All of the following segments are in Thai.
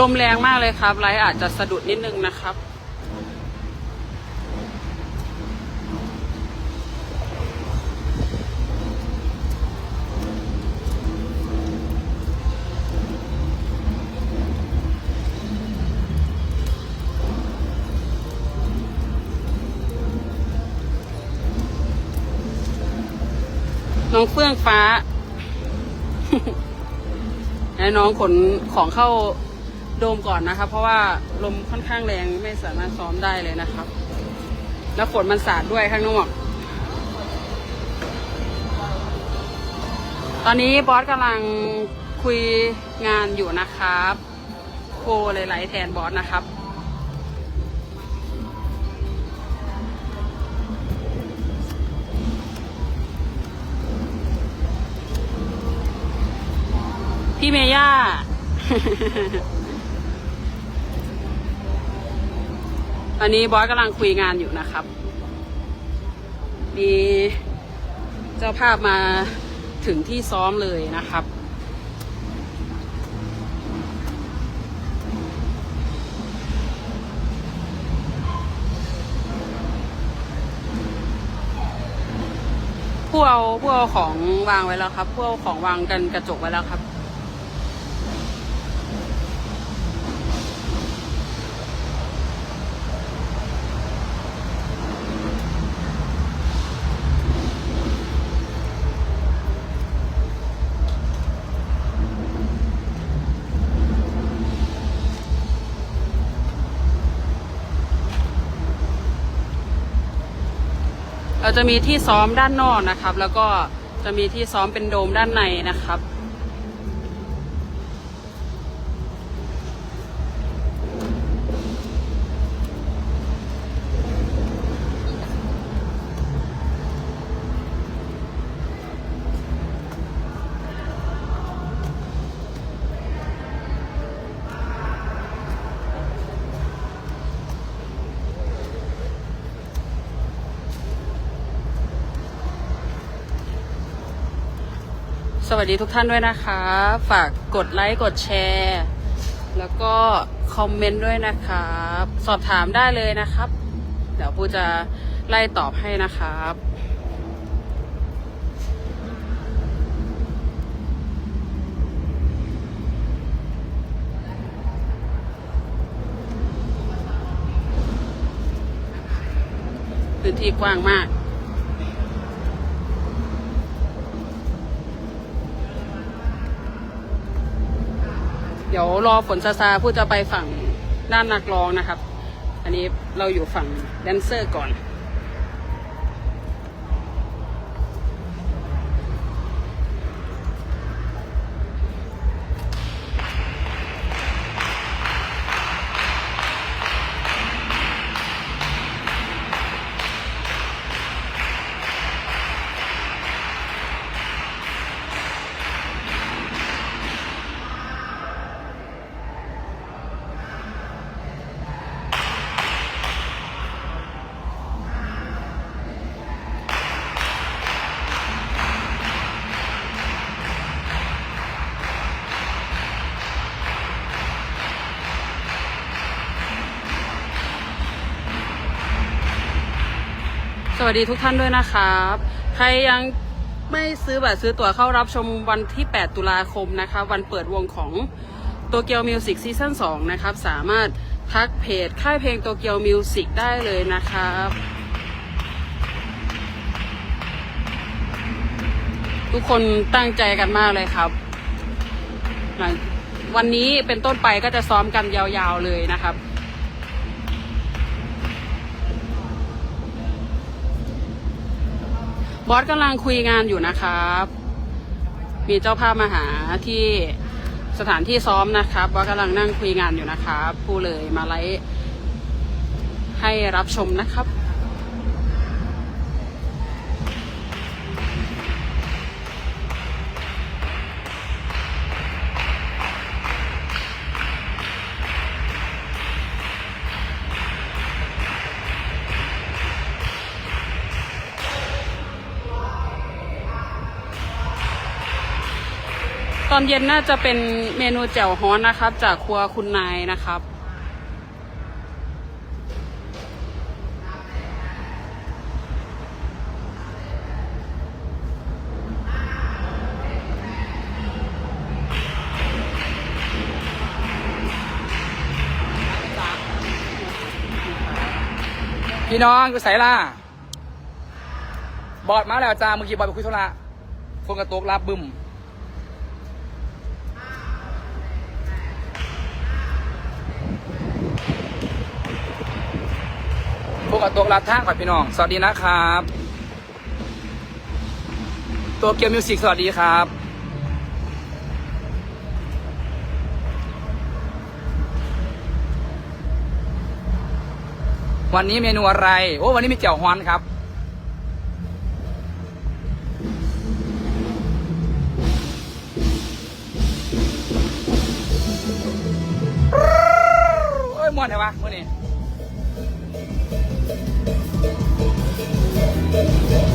ลมแรงมากเลยครับไลฟ์อาจจะสะดุดนิดนึงนะครับ น้องเฟื่องฟ้าให้น้องขนของเข้า โดมก่อนนะครับ เพราะว่าลมค่อนข้างแรงไม่สามารถซ้อมได้เลยนะครับ แล้วฝนมันสาดด้วยข้างนอกตอนนี้บอสกำลังคุยงานอยู่นะครับโคเลยไลแทนบอสนะครับพี่เมย่า ตอนนี้บอสกำลังคุยงานอยู่นะครับ มีเจ้าภาพมาถึงที่ซ้อมเลยนะครับ ผู้เอาผู้เอาของวางไว้แล้วครับ ผู้เอาของวางกันกระจกไว้แล้วครับ เราจะมีที่ซ้อมด้านนอกนะครับ แล้วก็จะมีที่ซ้อมเป็นโดมด้านในนะครับ สวัสดีทุกท่านด้วยนะคะ ฝากกดไลค์กดแชร์ แล้วก็คอมเมนต์ด้วยนะครับ สอบถามได้เลยนะครับ เดี๋ยวปูจะไล่ตอบให้นะครับพื้นที่กว้างมาก เดี๋ยวรอฝนซาซาผู้จะไปฝั่งด้านนักร้องนะครับ อันนี้เราอยู่ฝั่งแดนเซอร์ก่อน วัสดีทุกท่านด้วยนะครับ ใครยังไม่ซื้อบัตรซื้อตั๋วเข้ารับชมวันที่ 8 ตุลาคมนะคะวันเปิดวงของโตเกียวมิวสิกซีซั่น2นะครับ สามารถทักเพจค่ายเพลงโตเกียวมิวสิกได้เลยนะครับทุกคนตั้งใจกันมากเลยครับ หลังวันนี้เป็นต้นไปก็จะซ้อมกันยาวๆเลยนะครับ บอสกำลังคุยงานอยู่นะครับ มีเจ้าภาพมาหาที่สถานที่ซ้อมนะครับบอสกำลังนั่งคุยงานอยู่นะครับผู้เลยมาไลฟ์ให้รับชมนะครับ อนเย็นน่าจะเป็นเมนูแจ่วฮ้อนนะครับ จากครัวคุณนายนะครับ พี่น้องกูใส่ล่ะ บอดมาแล้วจ้าเมื่อกี้บอดไปคุยธุระคนกระตกรับบึม พวกกระตกรับท่างก่อนพี่น้อง สวัสดีนะครับ ตัวเกียวมิวสิกสวัสดีครับวันนี้เมนูอะไร โอ้ วันนี้มีเจียวฮอนครับ โอ้ยมวนเหรอวะมื่อนี้ Thank you.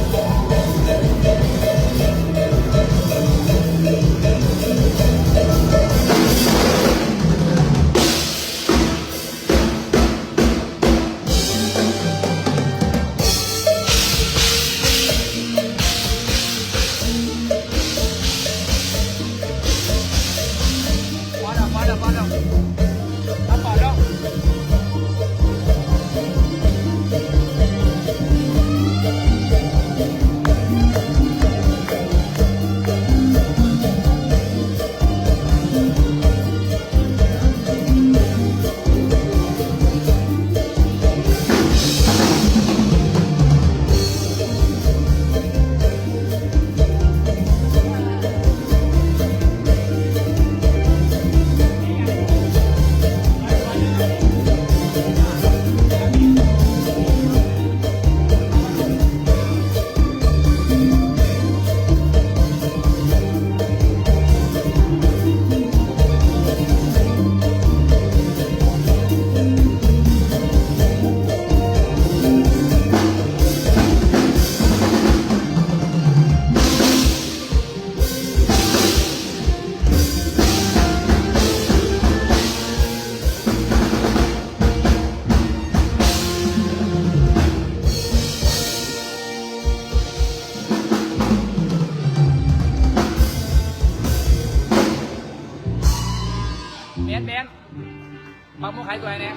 ายตัวนเนี่ย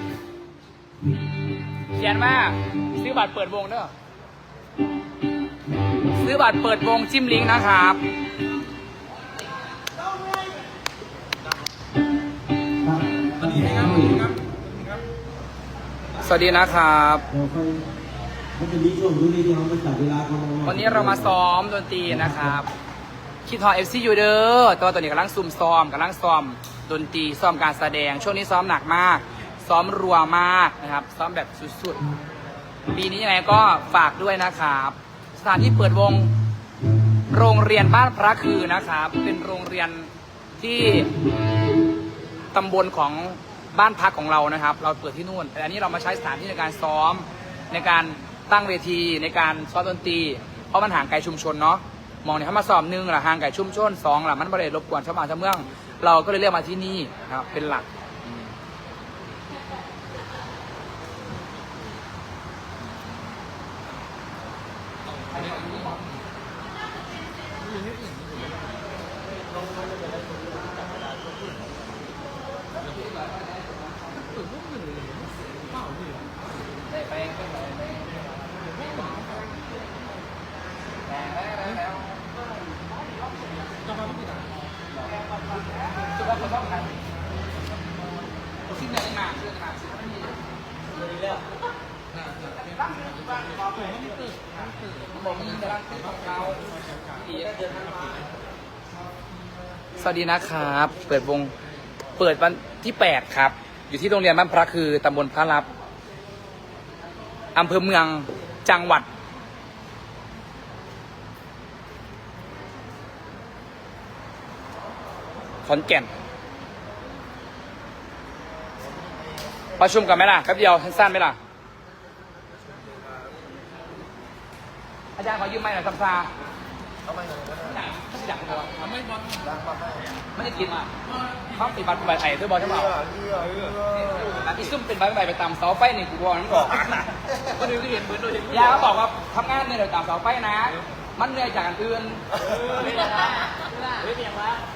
เขียนว่าซื้อบัตรเปิดวงเด้อซื้อบัตรเปิดวงจิ้มลิงก์นะครับสวัสดีนะครับเราค่อยมันเป็นดีช่วงรุ่นนี้ที่เขามาจับวันนี้เรามาซ้อมดนตรีนะครับคิดทอเอฟซียูเดอร์ตัวตัวนี้กำลังซุ่มซ้อมกำลังซ้อมดนตรีซ้อมการแสดง ช่วงนี้ซ้อมหนักมาก ซ้อมรัวมากนะครับ ซ้อมแบบสุดๆ ปีนี้ยังไงก็ฝากด้วยนะครับ สถานที่เปิดวงโรงเรียนบ้านพระคือนะครับ เป็นโรงเรียนที่ตำบลของบ้านพักของเรานะครับ เราเปิดที่นู่น แต่อันนี้เรามาใช้สถานที่ในการซ้อมในการตั้งเวทีในการซ้อมดนตรี เพราะมันห่างไกลชุมชนเนาะ มองเนี่ยเขามาซ้อมหนึ่งหละห่างไกลชุมชนสองหละมันบริเวณรบกวนชาวบ้านชาวเมือง เราก็เลยเลือกมาที่นี่นะครับเป็นหลัก อืมจุดว่าเขาต้องการสิ่งไหนมาเรื่องมาสิ่งนั้นมีบอกมีกำลังขึ้นของเราส วัสดีนะครับ เปิดวง เปิดวันที่8ครับ อยู่ที่โรงเรียนบ้านพระคือตำบลพระรับอำเภอเมืองจังหวัด ขอนแก่น ประชุมกันไหมล่ะแป๊บเดียวสั้นๆไหมล่ะ อาจารย์ขอยืมไม้หน่อยซัมซาเอาไม้หน่อยอยากบอกทำไม่บอลไม่ได้กินอะเขาติดบัตรใบไอ้ด้วยบอลใช่เปล่าอีซุ่มเป็นใบใบไปตามเสาไฟนี่กูบอกนั่นบอกก็ดูที่เห็นเหมือนโดูเห็นยาเขาบอกว่าทำงานเนี่ยเดี๋ยตามเสาไฟนะ มันเหนื่อยจากอันอื่น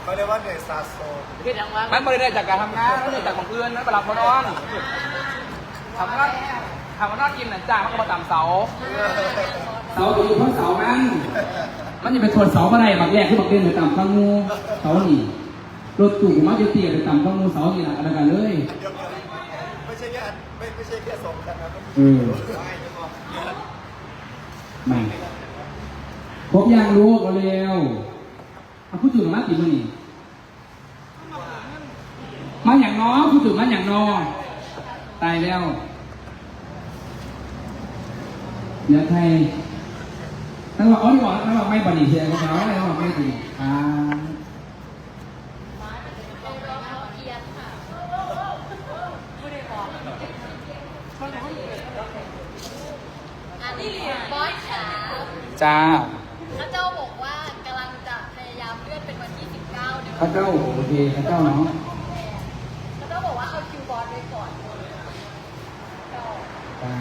เขาเรียกว่าเหนื่อยสะสมมันไม่ได้เหนื่อยจากการทำงานมันเหนื่อยจากของอื่นนั่นเป็นหลักพอนอนทำงานทำงานกินหนังจ้างมันก็มาตามเสาเสาอยู่เพราะเสามัน มันจะไปทนเสาอะไรบางแยกที่บางเด่นไปต่ำข้างงูเสานี่รถตู่มาจะเตี้ยไปต่ำข้างงูเสานี่แหละอะไรกันเลยเดี๋ยวไม่ใช่แค่ไม่ไม่ใช่แค่สองคันนะมันเออได้เดี๋ยวก่อนไม่ครบยังรู้ก็เร็วเอาพูดถึงมาตีมือนี่มาอย่างน้อพูดถึงมาอย่างน้อตายแล้วเดี๋ยวไทย นั่นว่าอ๋อที่บอกนั่นว่าไม่บันดีเสียกับเขาอะไรว่าไม่ดีอ่าอันนี้บอสขาจ้าพระเจ้าบอกว่ากำลังจะพยายามเลื่อนเป็นวันที่ 19 เดือนพระเจ้าโอเคพระเจ้าเนาะพระเจ้าบอกว่าเอาคิวบอสไว้ก่อน อ่า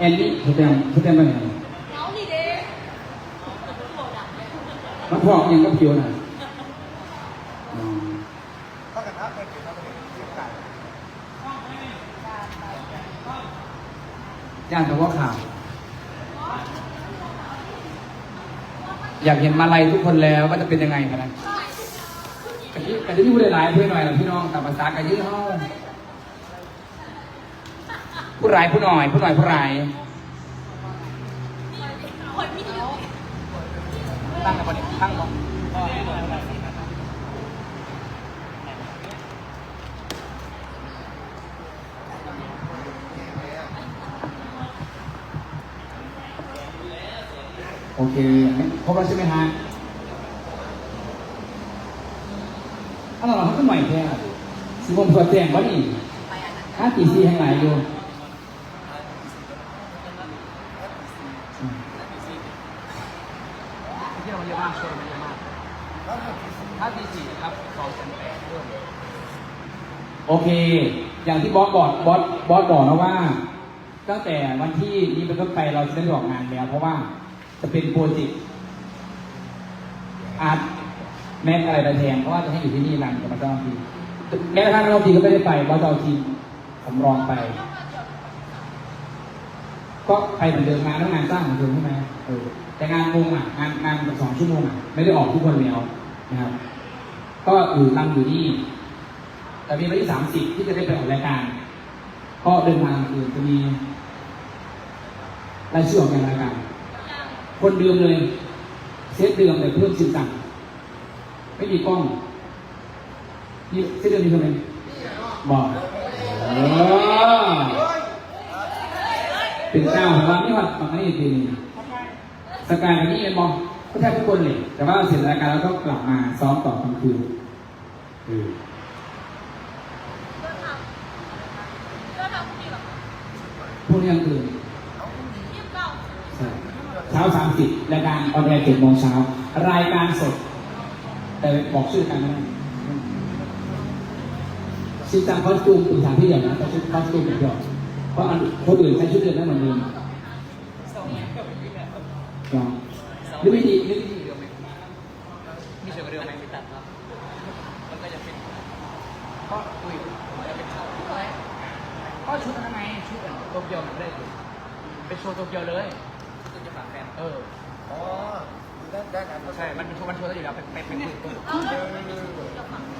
แอนนี่เขาเต็มเขาเต็มไปไหนเอานี่เด้มันพอกยังก็ผิวน่ะอืมถ้ากันนะเป็นกี่นะเป็นยี่สิบไก่ย่านแต่ว่าข่าว อยากเห็นมาลัยทุกคนแล้วว่าจะเป็นยังไงกันนะกะทิกะทิที่พูดหลายๆเพื่อนหน่อยนะพี่น้องตามภาษากะทิเฮา ผู้ร้ายผู้หน่อย ผู้หน่อยผู้ร้ายตั้งกันปะเนี่ยตั้งบ่โอเคครบแล้วใช่ไหมฮะอันนั้นเราเขาก็หน่แค่สิผมสวดแจ้งว่านี่ห้าตีสี่แห่งไหนอยู่ โอเค อย่างที่บอสบอกบอสบอสบอกนะว่า ตั้งแต่วันที่นี้เป็นต้นไปเราจะได้ออกงานแล้ว เพราะว่าจะเป็นโปรเจกต์อาร์ตแม็กอะไรไปแทนเพราะว่าจะให้อยู่ที่นี่รันกับมาเจ้าทีแม้กระทั่งเราทีก็ไม่ได้ไปเพราะเราทีผมรองไป ก็ไปเหมือนเดิมงานแล้วงานสร้างเหมือนเดิมใช่ไหมเออแต่งานวงอะงานงานสองชั่วโมงอะไม่ได้ออกทุกคนแล้วนะครับ ก็อยู่รันอยู่นี่ แต่มีวันที่สามสิบที่จะได้ไปออกรายการ ก็เดินทางอื่นจะมีรายชื่อออกในรายการ คนเดิมเลย เซตเดิมแต่เพิ่มสิบสั่งไม่มีกล้องนี่เซตเดิมมีคนไหนบอกเป็นเจ้าของเรานี่ว่าฝั่งนี้ทีนึงสกายอันนี้เลยมองก็แทบทุกคนเลยแต่ว่าเสร็จรายการแล้วก็กลับมาซ้อมต่อกลางคืนเออ ก็ทำพรุ่งนี้หรอ พวกนี้กลางคืนยี่สิบเก้าใช่เช้าสามสิบรายการออนแอร์เจ็ดโมงเช้า รายการสด แต่บอกชื่อกันไม่ได้ชื่อจางคอสตูมเป็นสถานที่เดียวนะแต่ชุดคอสตูมเป็นเดียวเพราะอันคนอื่นใช้ชุดเดิมได้เหมือนเดิมลองหรือวิธีหรือวิธีเดิมไหมมีเสือกระเดิมไหมตัดครับมันก็จะเป็นก็คุยจะเป็นเขาก็ชุดนั้นไงชุดอันโตเกียวมันไม่ได้เลยเป็น โชว์โตเกียวเลยจะฝากแฟนเออ อ๋อด้านด้านนั้นใช่ มันเป็นทัวร์มันทัวร์ได้อยู่แล้วเป็นเป็นเป็นเป็นเอาแล้ว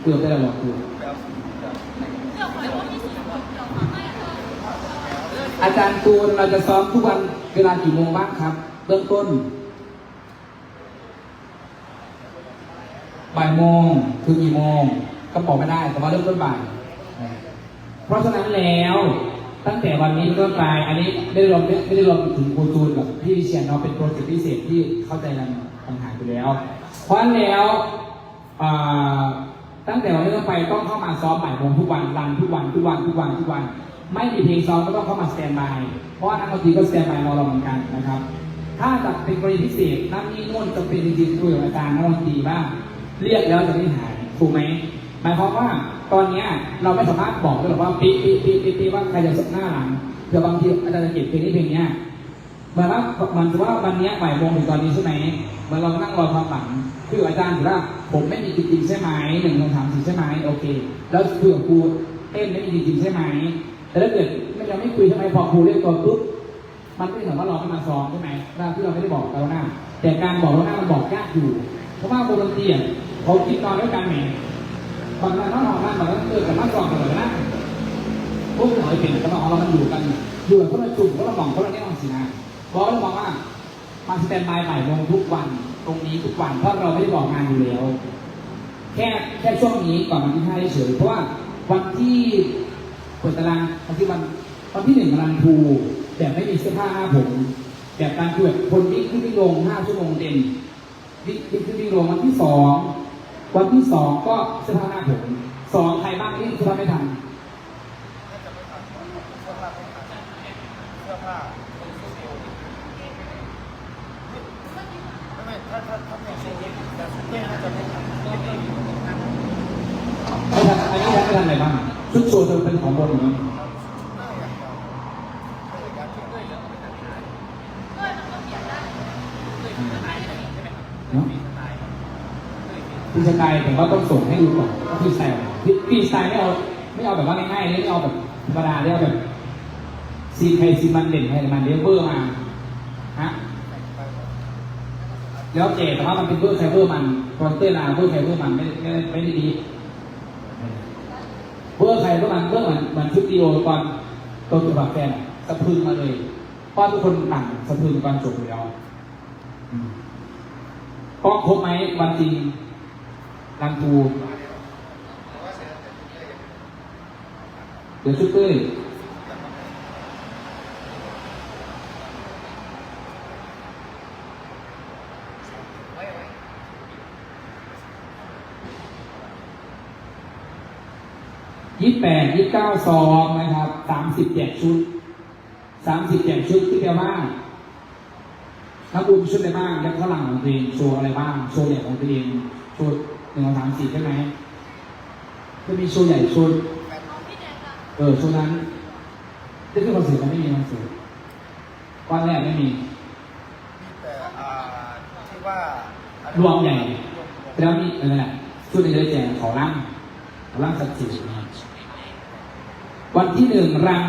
เกือบได้แล้วหรอกคือเดี๋ยวขอว่ามีสี่คนเดี๋ยวขอให้เธออาจารย์ตูนเราจะซ้อมทุกวันเวลากี่โมงบ้างครับ เบื้องต้นบ่ายโมงถึงกี่โมงก็บอกไม่ได้แต่ว่าเริ่มต้นบ่าย เพราะฉะนั้นแล้ว ตั้งแต่วันนี้เป็ต้นไปอันนี้ไม่ได้รวมไม่ได้รวมถึงครูจูนกับพี่วิเชียนเนาะเป็นโปรเจกต์พิเศษที่เข้าใจกันต่างหากอยู่แล้ว เพราะนแล้วตั้งแต่วันนี้ต้นไปต้องเข้ามาซ้อมบ่ายโมงทุกวันรันทุกวันทุกวันทุกวันทุกวัน ไม่มีเพลงซ้อมก็ต้องเข้ามาสแตนบายเพราะนักดนตรีก็สแตนบายรอเราเหมือนกันนะครับ ถ้าจะเป็นกรณีพิเศษนั่นนี่นู่นจะเป็นจริงๆคุยกับอาจารย์นักดนตรีบ้างเรียกแล้วจะไม่หายถูกไหม หมายความว่าตอนเนี้ยเราไม่สามารถบอกได้หรอกว่าปีปีปีปีปีว่าใครจะสหน้าหลังเดี๋ยวบางทีอาจารย์จะเก็บเพลงนี้เพลงเนี้ยเหมือนว่ามันถือว่าวันเนี้ยบ่ายโมงถึงตอนนี้ใช่ไหมเมือนเรานั่งรอความหลังคุยกับอาจารย์ถือว่าผมไม่มีจริงๆใช่ไหมหนึ่งสองสามสี่ใช่ไหมโอเค แล้วคุยกับครูเต้นไม่มีจริงๆใช่ไหมแต่ถ้าเกิดไม่ยังไม่คุยใช่ไมพอครูเรียกตัวปุ๊บมันไม่ได้ถามว่าเราไม่มาซ้อมใช่ไหมเวลาที่เราไม่ได้บอกเราหน้า แต่การบอกเราหน้ามันบอกยากอยู่ เพราะว่าวงดนตรีอะเขาคิดนอนด้วยกันแหม บางวันนอนนอนนั่นบางวันเออกับมาซ้อมกันเลยนะพวกเราเป็นกระบอกเรามันอยู่กันอยู่กับคนละจุ่มคนละหม่องคนละแน่นอนสินะบอกเราบอกว่ามาสแตนบายบ่ายโมงทุกวันตรงนี้ทุกวันเพราะเราไม่ได้บอกงานอยู่แล้ว แค่แค่ช่วงนี้ก่อนวันที่ห้าเฉยเพราะว่าวันที่เปิดตารางวันที่วันวันที่หนึ่งรันทูแบบไม่มีเสื้อผ้าหน้าผมแบบการคือแบบคนวิ่งขึ้นวิ่งลงห้าชั่วโมงเต็มวิ่งขึ้นวิ่งลงวันที่สอง วันที่สองก็เสื้อผ้าหน้าผมสองใครบ้างที่เสื้อผ้าไม่ทันน่าจะไม่ทันอันเสื้อผ้าเป็นเสื้อเดียวไม่ไม่ถ้าถ้าถ้าเป็นเสื้อเดียวแต่ชุดเนี้ยน่าจะไม่ทันไม่ทันอันนี้ไม่ทันอะไรบ้างชุดโชว์จะเป็นของบนอย่างนี้ น่าอย่างเดียวไม่ได้การชุดด้วยเหรอ ด้วยมันก็เปลี่ยนได้ เนาะ พี่สกายผมก็ต้องส่งให้ดูก่อนว่าพี่สไตล์อะไรพี่สไตล์ไม่เอาไม่เอาแบบว่าง่ายๆเลยไม่เอาแบบธรรมดาเลยเอาแบบซีนใครซีนมันเด่นใครมันเลี้ยงเบอร์มาฮะแล้วเจแต่ว่ามันเป็นเบอร์ใครเบอร์มันคอนเตอร์นาเบอร์ใครเบอร์มันไม่ไม่ได้ไม่ได้ดีเบอร์ใครเบอร์มันเบอร์เหมือนเหมือนชุดดีโอตอนตัวตัวบักแฟนสะพึงมาเลยเพราะทุกคนต่างสะพึงตอนจบอยู่แล้วกล้องครบไหมวันจริง รันทูเดี๋ยวชุดเต้ยยี่แปดยี่เก้าซองนะครับสามสิบเจ็ดชุดสามสิบเจ็ดชุดที่แปลว่าถ้าบูมชุดอะไรบ้างยักษ์ฝรั่งของตัวเองโชว์อะไรบ้างโชว์ใหญ่ของตัวเองโชว์ หนึ่งสองสามสี่ใช่ไหมจะมีโชว์ใหญ่โชว์เออโชว์นั้นได้ขึ้นคอนเสิร์ตมันไม่มีคอนเสิร์ตก้อนแรกไม่มีแต่อ่าที่ว่ารวมใหญ่แล้วมีอะไรนะชุดในเดือนแจกขอร่างขอร่างสักสิบวันที่หนึ่งรัน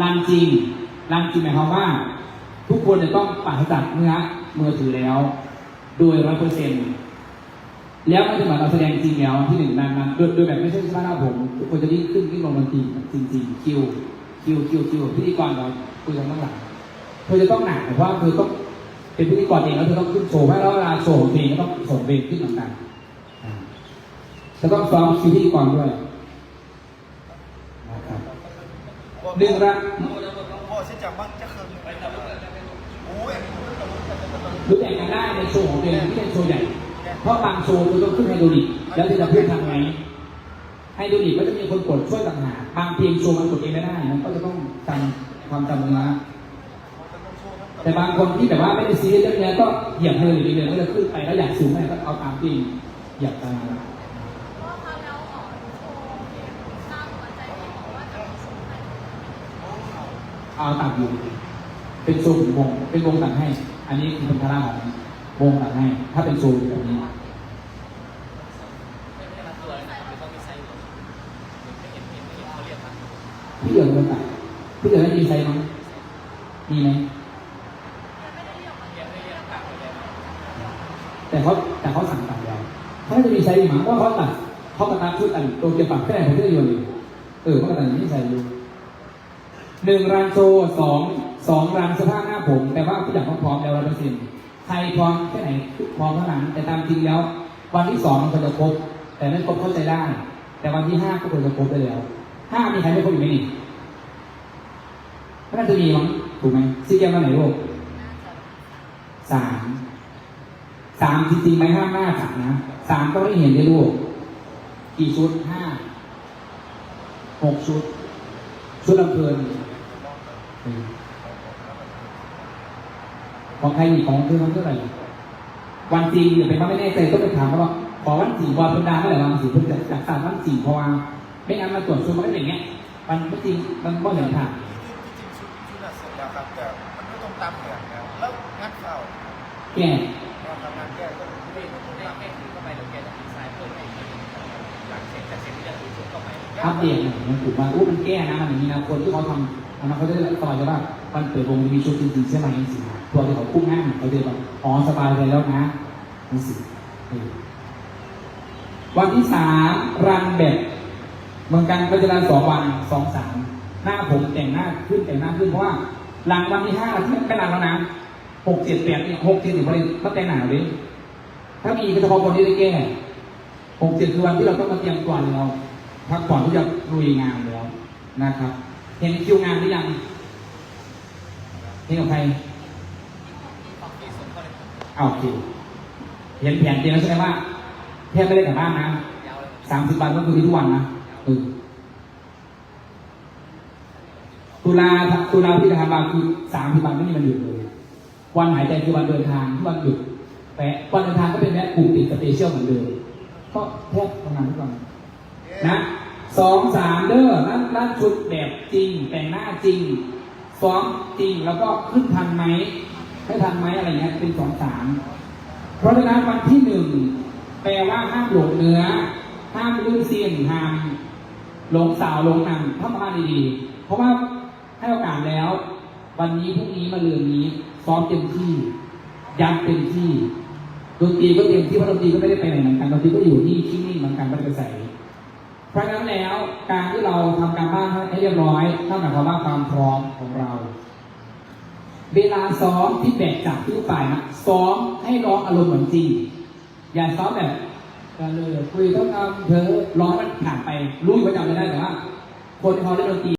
รันจริงรันจริงหมายความว่า ทุกคนจะต้องปราศจากเนื้อมือถือแล้ว โดยร้อยเปอร์เซ็นต์ แล้วมันจะเหมือนเราแสดงจริงแล้วที่หนึ่งนั้นนั้นโดยโดยแบบไม่ใช่เฉพาะหน้าผมทุกคนจะวิ่งขึ้นวิ่งลงดนตรีจริงจริงๆคิวคิวคิวคิวพิธีกรเราคุยกันข้างหลังเธอจะต้องหนักเพราะว่าเธอต้องเป็นพิธีกรเองแล้วเธอต้องขึ้นโชว์เพราะเวลาโชว์ของเพลงก็ต้องส่งเพลงขึ้นต่างๆอ่าจะต้องซ้อมคิวพิธีกรด้วยนะครับหนึ่งละโอ้ชิจังบ้างจะคืนโอ้ยรู้แต่งกันได้ในโชว์ของเองที่เป็นโชว์ใหญ่ เพราะบางโชว์คุณต้องขึ้นไฮโดรลิก แล้วที่จะพูดทำไงไฮโดรลิกก็จะมีคนกดช่วยต่างหากบางเพลงโชว์มันกดเองไม่ได้มันก็จะต้องจำความจำเนื้อแต่บางคนที่แบบว่าไม่ได้ซีเรียสเรื่องนี้ก็เหยียบไฮโดรลิกเลยก็จะขึ้นไปแล้วอยากสูงไปก็เอาตามเพลงเหยียบตามเพราะว่าเขาแล้วอามหัวใจที่บอกว่าจะมีโชว์ไหนเอาตัดอยู่ เป็นโชว์ของวงเป็นวงตัดให้ อันนี้คือเป็นคาราของ วงตัดให้ ถ้าเป็นโชว์แบบนี้พี่เหลืองโดนตัดพี่เหลือได้มีไซส์มั้งมีไหมแต่เขาแต่เขาสั่งตัดแล้วเขาจะมีไซส์มั้งเพราะเขาตัดเขาตัดชุดอันโตเกียวปักแค่ไหนผมก็โยนอยู่เออเขาตัดอย่างนี้ใส่อยู่หนึ่งรันโชสองสองรันสภาพหน้าผม แต่ว่าทุกอย่างพร้อมแล้วร้อยเปอร์เซ็นต์ ใครพร้อมแค่ไหนพร้อมเท่านั้นแต่ตามจริงแล้ว วันที่สองมันควรจะครบแต่ไม่ครบเข้าใจได้ แต่วันที่ห้าก็ควรจะครบไปแล้วห้ามีใครไม่ครบอยู่ไหมนี่ก็น่าจะมีมั้งถูกไหมซีเกมวันไหนลูกสามสามจริงๆไหมห้าหน้าสามนะสามต้องไม่เห็นได้ลูกกี่ชุดห้าหกชุด ชุดลำเพลินออห ของใครอีกของเธอมันเท่าไหร่วันจริงเดี๋ยวเป็นว่าไม่แน่ใจต้องไปถามเขาว่าขอวันจริงวันเป็นดาเมื่อไหร่วันจริงเพื่อจะจัดสรรวันจริงเพราะว่าไม่งั้นมาตรวจชุดมันก็เป็นอย่างเงี้ยมันไม่จริงมันก็เห็นทางจริงๆชุดชุดน่ะเสร็จแล้วครับแต่มันไม่ต้องตามแผนแล้วแล้วงัดเข้าแก่เราทำงานแก้ก็ไม่ต้องตามแผนอัปเดตหน่อยมันถูกว่าอู้มันแก้นะมันอย่างนี้นะคนที่เขาทำอันนั้นเขาจะได้ต่อยจะว่าวันเปิดวงมีชุดจริงๆใช่ไหมจริงๆ ตัวที่เขาคุ้มง่าเขาจะแบบอ๋อสบายใจแล้วนะนี่สิเออวันที่สามรันแบบเหมือนกันก็จะรันสองวันสองสามหน้าผมแต่งหน้าขึ้นแต่งหน้าขึ้นเพราะว่าหลังวันที่ห้าที่ไม่นานแล้วนะหกเจ็ดแปดเนี่ยหกเจ็ดถึงวันนี้ก็แต่งหนาเลยถ้ามีก็เฉพาะคนที่ได้แก้หกเจ็ดคือวันที่เราต้องมาเตรียมก่อนเราพักผ่อนที่จะลุยงานแล้วนะครับ เห็นคิวงานหรือยังเห็นกับใคร เอาโอเคเห็นแผนเตรียมแล้วใช่ไหมว่าแทบไม่ได้กลับบ้านนะสามสิบวันก็คือมีทุกวันนะเออตุลาตุลาที่จะทำมาคือสามสิบวันไม่มีวันหยุดเลย วันหายใจคือวันเดินทางที่วันหยุดแต่วันเดินทางก็เป็นแม้กลุ่มปิดสเปเชียลเหมือนเดิมก็แทบทำงานทุกวันนะสองสามเด้อนั่นนั่นชุดแบบจริง แต่งหน้าจริงซ้อมจริงแล้วก็ขึ้นทันไหม ไม่ทันไหมอะไรเงี้ยเป็นสองสามเพราะฉะนั้นวันที่หนึ่งแปลว่าห้ามหลงเนื้อ ห้ามลื่นเสียงห้ามหลงสาวหลงนำถ้ามาดีๆเพราะว่าให้โอกาสแล้ว วันนี้พรุ่งนี้มาเรือนนี้ซ้อมเต็มที่ยันเต็มที่ดนตรีก็เต็มที่เพราะดนตรีก็ไม่ได้ไปไหนเหมือนกันดนตรีก็อยู่ที่ที่นี่เหมือนกันไม่ได้ไปใส่เพราะฉะนั้นแล้วการที่เราทำการบ้านให้เรียบร้อยเท่ากับความว่าความพร้อมของเรา เวลาซ้อมที่แบกจากทุกฝ่ายนะซ้อมให้ร้องอารมณ์เหมือนจริง อย่าซ้อมแบบกันเลยคุยต้องทำเธอร้องมันผ่านไปรู้อยู่ว่าจำไม่ได้แต่ว่า คนพอเขาเล่นดนตรี